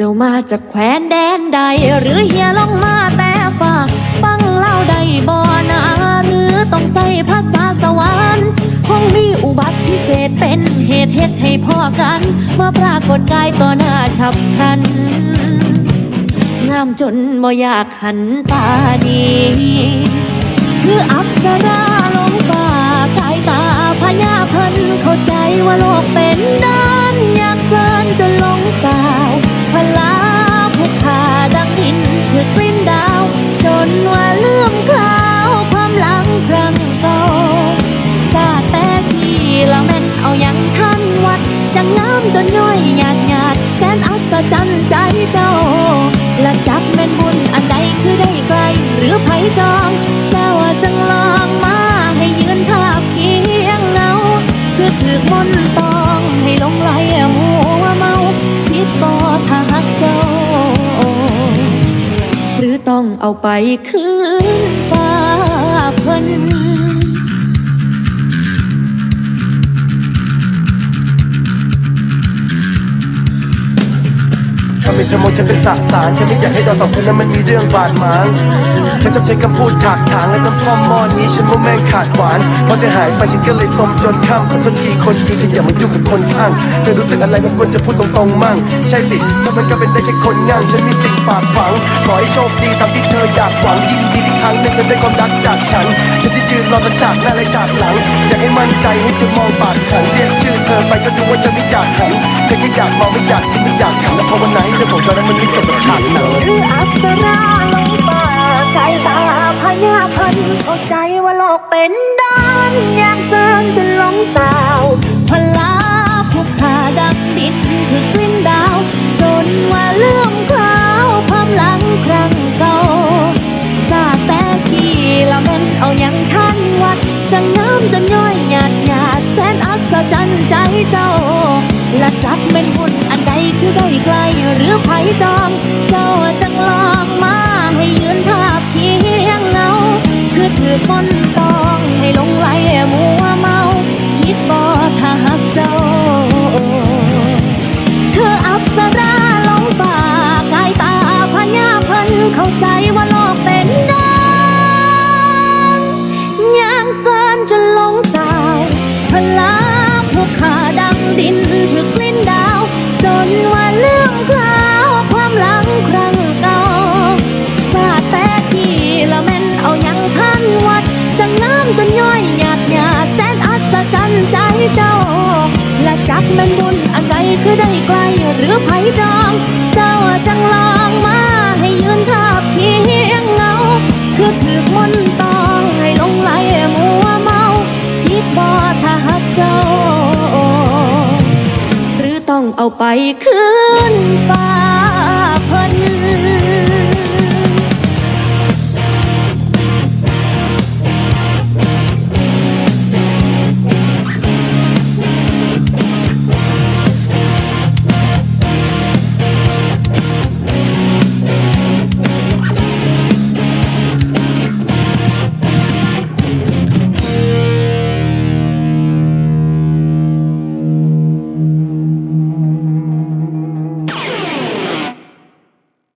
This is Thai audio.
จาจากแคว้นแดนใด หรือเฮียลองมาแต่ฝ่าฟังเล่าได้บ่นาหรือต้องใส่ภาษาสวรรค์คงมีอุบัติพิเศษเป็นเหตุเฮ็ดให้พ่อกันมาปรากฏกายต่อหน้าฉับพลัน งามจนบ่อยากหันตาดีคืออัปสราลงฟ้ากายตาพญาเพันเข้าใจ เอาไปคืนฟ้าเพิ่น เป็นจะมองฉันเป็นสาสารฉันไม่อยากให้เราสองคนนั้นมันมีเรื่องบาดหมางเธอชอบใช้คำพูดถากถางและน้ำท่อมหมอนนี้ฉันว่าแม่งขาดหวานพอเธอหายไปฉันก็เลยสมจนข้ามขอโทษทีคนดีที่อย่ามายุ่งกับคนข้างเธอรู้สึกอะไรมันควรจะพูดตรงๆมั่ง ใช่สิฉันมันก็เป็นได้แค่คนง่างฉันมีสิ่งฝากฝังขอให้โชคดีตามที่เธออยากหวังยินดีที่ครั้งหนึ่งเธอได้ความรักจากฉันฉันที่ยืนรอทั้งฉากหน้าและฉากหลังอยากให้มั่นใจให้เธอมองปากฉันเรียกชื่อเธอไปก็ดูว่าฉันไม่อยากหันฉันแค่อยากมองไม่อยากคิดไม่อยาก ยามเซินจนหลงสาวพลาผู้ขาดังดินถึงกลิ้นดาว จนว่าลืมคลาวความหลังครั้งเก่าซาแต่ที่ละม่นเอายังทันวัดจังน้ำจนย่อยหยาดหยาดแสนอัศจรรย์ใจเจ้าและจักเป็นบุญอันใดคือได้ไกลหรือไผจอง เจ้าจังลองมาให้ยืนทาบเคียงเงาคือถือมน และจักแม่นบุญอันใดคือได้ไกลหรือไผ่จอง เจ้าจังลองมาให้ยืนทาบเพียงเงา คือถือมนตองให้ลงไหลมัวเมาคิดบ่ถ้าหักเจ้า หรือต้องเอาไปคืนฟ้า